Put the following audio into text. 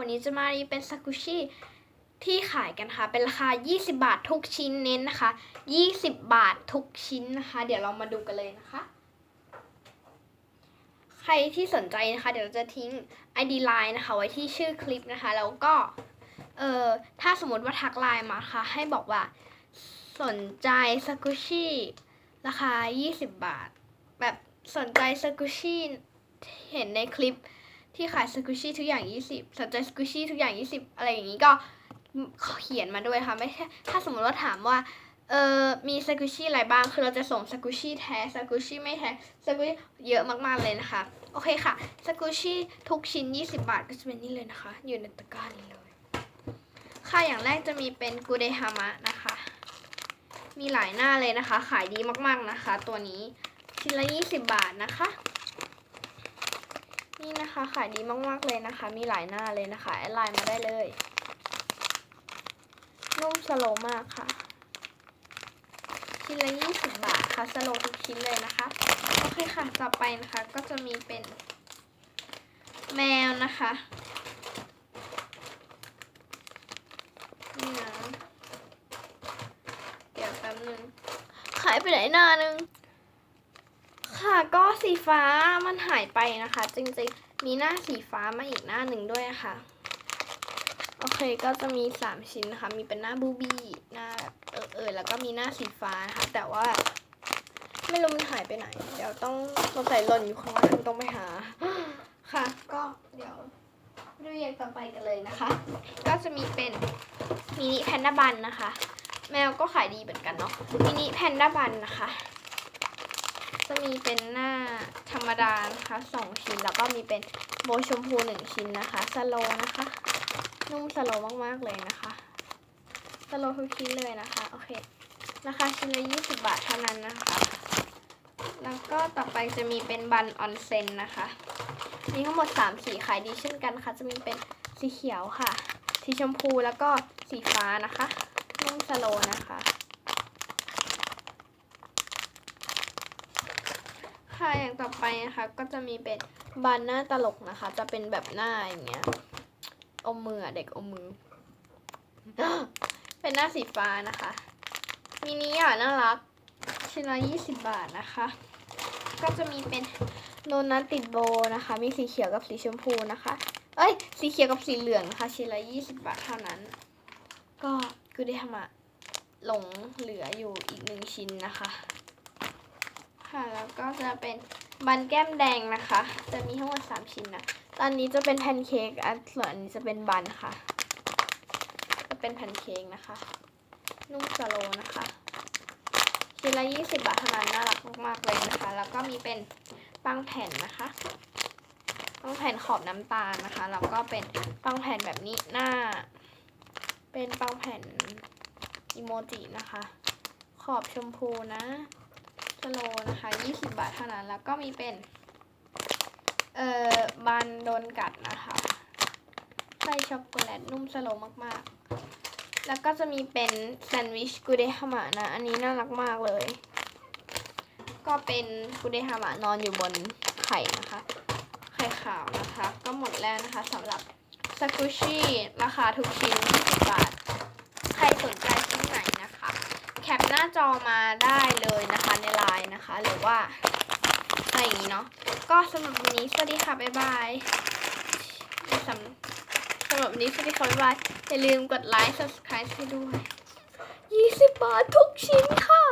วันนี้จะมารีเป็นซากุชิที่ขายกันค่ะ เป็นราคา 20 บาททุกชิ้นเน้นนะคะ 20 บาททุกชิ้นนะคะ เดี๋ยวเรามาดูกันเลยนะคะ ใครที่สนใจนะคะ เดี๋ยวเราจะทิ้ง ID Line นะคะ ไว้ที่ชื่อคลิปนะคะ แล้วก็ เอ่อ ถ้าสมมติว่าทักไลน์มาค่ะ ให้บอกว่าสนใจซากุชิราคา 20 บาท แบบสนใจซากุชิเห็นในคลิป ที่ขายสกูชี่ทุกอย่าง 20สนใจสกูชี่ทุกอย่าง 20 อะไรอย่างนี้ก็เขียนมาด้วยค่ะ ไม่ใช่ ถ้าสมมติว่าถามว่า เออมีสกูชี่อะไรบ้าง คือเราจะส่งสกูชี่แท้สกูชี่ไม่แท้สกูชี่เยอะมากๆเลยนะคะ โอเคค่ะ สกูชี่ทุกชิ้น 20 บาทก็จะเป็นนี่เลยนะคะ อยู่ในตะกร้านี้เลย ค่ะ อย่างแรกจะมีเป็นกูเดฮามะนะคะ มีหลายหน้าเลยนะคะ ขายดีมากๆนะคะ ตัวนี้ชิ้นละ 20 บาทนะคะ นี่นะคะขายดีมากๆเลยนะคะ มีหลายหน้าเลยนะคะแอดไลน์มาได้เลย นุ่มสโลมากค่ะ ชิ้นละ20บาทค่ะสโลทุกชิ้นเลยนะคะ โอเคค่ะต่อไปนะคะก็จะมีเป็น แมวนะคะนี่นะเดี๋ยวแป๊บนึงขายไปไหนหน้านึง ก็สีฟ้ามันหายไปนะคะ จริงๆ มีหน้าสีฟ้ามาอีกหน้าหนึ่งด้วยะค่ะ โอเคก็จะมีสามชิ้นนะคะ มีเป็นหน้าบูบี้หน้าเออเออแล้วก็มีหน้าสีฟ้านะคะแต่ว่า ไม่รู้มันหายไปไหน เดี๋ยวต้องสงสัยหล่นอยู่ข้างล่างต้องไปหา ค่ะ ก็เดี๋ยวดูอย่างต่อไปกันเลยนะคะ ก็จะมีเป็นมินิแพนด้าบันนะคะ แมวก็ขายดีเหมือนกันเนาะมินิแพนด้าบันนะคะ จะมีเป็นหน้าธรรมดานะคะสองชิ้นแล้วก็มีเป็นโบชมพูหนึ่งชิ้นนะคะสโลนะคะ นุ่มสโลมากๆเลยนะคะสโลทุกชิ้นเลยนะคะโอเคราคาชิ้นละ20 บาทเท่านั้นนะคะ แล้วก็ต่อไปจะมีเป็นบันออนเซนนะคะ มีทั้งหมด 3 สีขายดีเช่นกันค่ะ จะมีเป็นสีเขียวค่ะ สีชมพูแล้วก็สีฟ้านะคะ นุ่มสโลนะคะ ค่ะ อย่างต่อไปนะคะ ก็จะมีเป็นบานหน้าตลกนะคะ จะเป็นแบบหน้าอย่างเงี้ย อมมือเด็กอมมือ เป็นหน้าสีฟ้านะคะ มินิอะน่ารัก ชิ้นละ20บาทนะคะ ก็จะมีเป็นโดนัทติดโบนะคะ มีสีเขียวกับสีชมพูนะคะ เอ้ย สีเขียวกับสีเหลืองนะคะ ชิ้นละ20บาทเท่านั้น ก็คือได้ทำอะหลงเหลืออยู่อีกหนึ่งชิ้นนะคะ ค่ะ แล้วก็จะเป็นบันแก้มแดงนะคะ จะมีทั้งหมด3ชิ้นนะ ตอนนี้จะเป็นแพนเค้กอันส่วนอันนี้จะเป็นบันค่ะ จะเป็นแพนเค้กนะคะ นุ่มสโลนะคะชิ้นละ20 บาทเท่านั้นน่ารักมากๆเลยนะคะ แล้วก็มีเป็นปังแผ่นนะคะปังแผ่นขอบน้ำตาลนะคะ แล้วก็เป็นปังแผ่นแบบนี้หน้า เป็นปังแผ่นอีโมจินะคะ ขอบชมพูนะ สโลนะคะ 20 บาทเท่านั้น แล้วก็มีเป็น เอ่อบันโดนกัดนะคะไส้ช็อกโกแลตนุ่มสโลมากๆ แล้วก็จะมีเป็นแซนด์วิชกูเดฮามะนะ อันนี้น่ารักมากเลย ก็เป็นกูเดฮามะนอนอยู่บนไข่นะคะ ไข่ขาวนะคะ ก็หมดแล้วนะคะสำหรับซากุชิราคาทุกชิ้น20บาท ใครสนใจ ปหน้าจอมาได้เลยนะคะในไลน์นะคะ หรือว่าอะไรอย่างนี้เนาะก็สำหรับวันนี้สวัสดีค่ะ บ๊ายบายสำสำหรับวันนี้สวัสดีค่ะ บ๊ายบาย อย่าลืมกดไลค์ subscribe ให้ด้วย 20 บาททุกชิ้นค่ะ